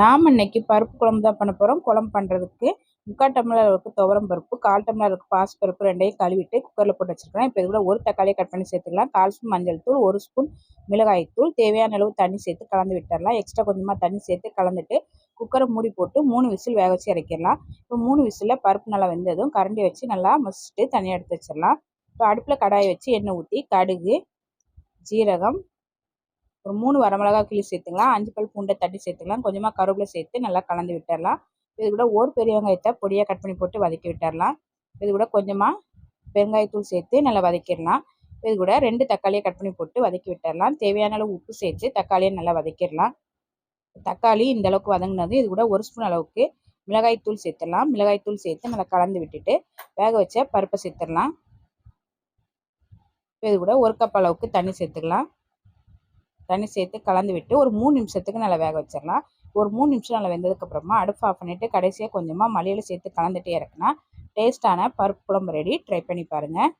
நாம் இன்னைக்கு பருப்பு குழம்பு தான் பண்ண போகிறோம் குழம்பு பண்ணுறதுக்கு முக்கால் டம்ளர் அளவுக்கு துவரம் பருப்பு கால் டம்ளர் அளவுக்கு பாசி பருப்பு ரெண்டையும் கழுவிட்டு குக்கரில் போட்டு வச்சுருக்கேன். இப்போ இது கூட ஒரு தக்காளியை கட் பண்ணி சேர்த்துக்கலாம். கால் ஸ்பூன் மஞ்சள் தூள் ஒரு ஸ்பூன் மிளகாய் தூள். தேவையான அளவு தண்ணி சேர்த்து கலந்து விட்டுடலாம் எக்ஸ்ட்ரா கொஞ்சமாக தண்ணி சேர்த்து கலந்துட்டு குக்கரை மூடி போட்டு மூணு விசில் வேக வச்சு இறக்கிடலாம். இப்போ மூணு விசிலில் பருப்பு நல்லா வெந்ததும் கரண்டி வச்சு நல்லா மசிச்சுட்டு தனியாக எடுத்து வச்சிடலாம். இப்போ அடுப்பில் கடாயை வச்சு எண்ணெய் ஊற்றி கடுகு ஜீரகம் ஒரு மூணு வரமிளகா கிளி சேர்த்துக்கலாம். அஞ்சு பல் பூண்டை தட்டி சேர்த்துக்கலாம். கொஞ்சமாக கருவேப்பிலை சேர்த்து நல்லா கலந்து விட்டுடலாம் இது கூட ஒரு பெரிய வெங்காயத்தை பொடியாக கட் பண்ணி போட்டு வதக்கி விட்டுடலாம் இது கூட கொஞ்சமாக வெங்காயத்தூள் சேர்த்து நல்லா வதக்கிடலாம். இது கூட ரெண்டு தக்காளியை கட் பண்ணி போட்டு வதக்கி விட்டுடலாம் தேவையான அளவு உப்பு சேர்த்து தக்காளியை நல்லா வதக்கிடலாம். தக்காளி இந்த அளவுக்கு வதங்கினது. இது கூட ஒரு ஸ்பூன் அளவுக்கு மிளகாய்த்தூள் சேர்த்துடலாம். மிளகாய்த்தூள் சேர்த்து நல்லா கலந்து விட்டுட்டு வேக வச்ச பருப்பை சேர்த்துடலாம். இது கூட ஒரு கப் அளவுக்கு தண்ணி சேர்த்துக்கலாம். தண்ணி சேர்த்து கலந்து விட்டு ஒரு மூணு நிமிஷத்துக்கு நல்லா வேக வச்சிடலாம். ஒரு மூணு நிமிஷம் நல்லா வெந்ததுக்கப்புறமா அடுப்பு ஆஃப் பண்ணிவிட்டு கடைசியாக கொஞ்சமாக மல்லியில் சேர்த்து கலந்துட்டே இறக்குனா டேஸ்ட்டான பருப்பு குழம்பு ரெடி ட்ரை பண்ணி பாருங்கள்